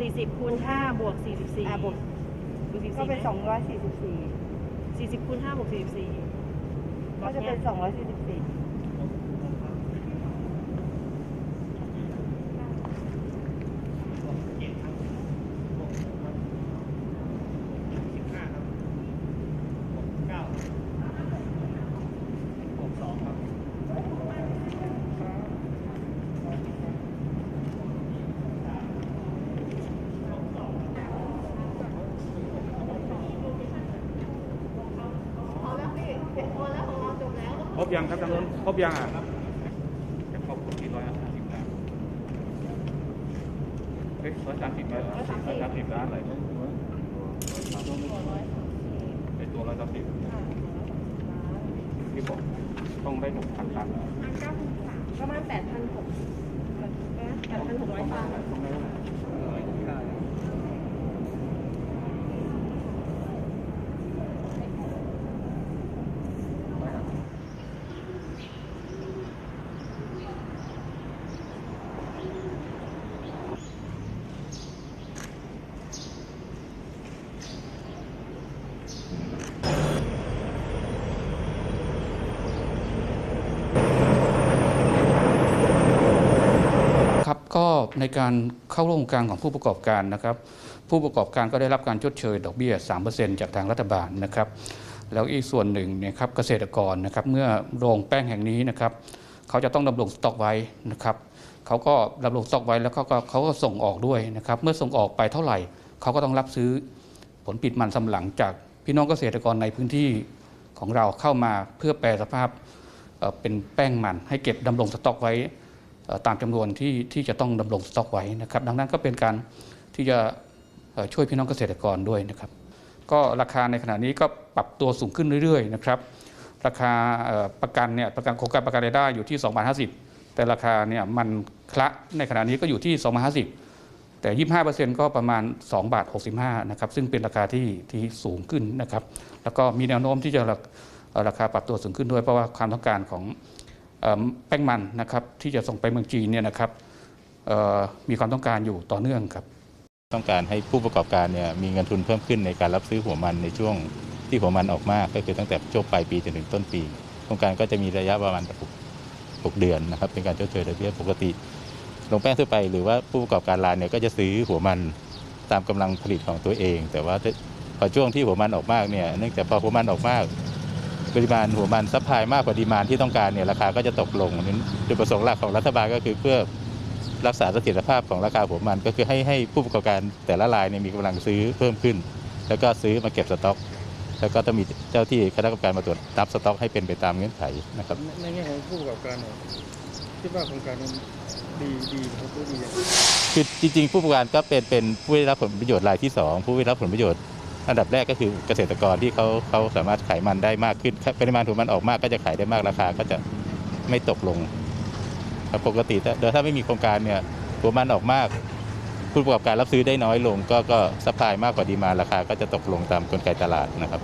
สี่สิบคูณห้าบวกสี่สิบสี่อะบวก บวกสี่ก็สี่เป็น 244 สี่สิบคูณห้าบวกสี่สิบสี่ก็จะเป็นสองร้อยสี่สิบสี่ ร้อยสี่สิบสี่ครบยังครับทางนู้นครบยังอะจะครบกี่ร้อยห้าสิบล้านเฮ้ยร้อยสามสิบล้านร้อยสามสิบล้านอะไรเนี่ยไอตัวร้อยสามสิบที่บอกต้องได้หกพันตันประมาณ8,600 8,600ตันต้องได้เท่าไหร่ ครับก็ ในการเข้าร่วมโรงการของผู้ประกอบการนะครับ ผู้ประกอบการก็ได้รับการชดเชยดอกเบี้ย 3%จากทางรัฐบาลนะครับ แล้วอีกส่วนหนึ่งเนี่ยครับเกษตรกรนะครับเมื่อโรงแป้งแห่งนี้นะครับเขาจะต้องดำรงสต็อกไว้นะครับเขาก็ดำรงสต็อกไว้แล้วเขาก็เขาก็ส่งออกด้วยนะครับ เมื่อส่งออกไปเท่าไหร่เขาก็ต้องรับซื้อผลผลิตมันสำหลังจากพี่น้องเกษตรกรในพื้นที่ของเราเข้ามาเพื่อแปรสภาพเป็นแป้งมันให้เก็บดำรงสต็อกไว้ ตามจำนวนที่ที่จะต้องดำรงสต็อกไว้นะครับ ดังนั้นก็เป็นการที่จะช่วยพี่น้องเกษตรกรด้วยนะครับ ก็ราคาในขณะนี้ก็ปรับตัวสูงขึ้นเรื่อยๆนะครับ ราคาประกันเนี่ยประกันโครงการประกันรายได้อยู่ที่2บาท50 แต่ราคาเนี่ยมันคละในขณะนี้ก็อยู่ที่2บาท50 แต่ 25%ก็ประมาณ2บาท65นะครับซึ่งเป็นราคาที่ที่สูงขึ้นนะครับ แล้วก็มีแนวโน้มที่จะราราคาปรับตัวสูงขึ้นด้วยเพราะว่าความต้องการของ แป้งมันนะครับที่จะส่งไปเมืองจีนเนี่ยนะครับมีความต้องการอยู่ต่อเนื่องครับ ต้องการให้ผู้ประกอบการเนี่ยมีเงินทุนเพิ่มขึ้นในการรับซื้อหัวมันในช่วงที่หัวมันออกมากก็คือตั้งแต่ช่วงปลายปีจนถึงต้นปีโครงการก็จะมีระยะประมาณ6เดือนนะครับเป็นการชดเชยดอกเบี้ยปกติโรงแป้งทั่วไปหรือว่าผู้ประกอบการรายเนี่ยก็จะซื้อหัวมันตามกำลังผลิตของตัวเอง แต่ว่าพอช่วงที่หัวมันออกมากเนี่ยเนื่องจากพอหัวมันออกมาก ปริมาณหัวมันซัพพลายมากกว่าดีมานที่ต้องการเนี่ยราคาก็จะตกลงนั้นจุดประสงค์หลักของรัฐบาลก็คือเพื่อรักษาเสถียรภาพของราคาหัวมันก็คือให้ให้ผู้ประกอบการแต่ละรายเนี่ยมีกำลังซื้อเพิ่มขึ้น แล้วก็ซื้อมาเก็บสต็อก แล้วก็ต้องมีเจ้าที่คณะกรรมการมาตรวจนับสต็อกให้เป็นไปตามเงื่อนไขนะครับในแง่ของผู้ประกอบการเนี่ยคิดว่าโครงการนั้นดีดีครับหรือดียังไงคือจริงๆ ผู้ประกอบการก็เป็นเป็นผู้ได้รับผลประโยชน์รายที่ 2 ผู้ได้รับผลประโยชน์ อันดับแรกก็คือเกษตรกรที่เขาเขาสามารถขายมันได้มากขึ้นปริมาณถูกมันออกมากก็จะขายได้มากราคาก็จะไม่ตกลงครับปกติถ้าโดยถ้าไม่มีโครงการเนี่ยตัวมันออกมากผู้ประกอบการรับซื้อได้น้อยลง ก็ก็ซัพพลายมากกว่าดีมาราคาก็จะตกลงตามกลไกตลาดนะครับ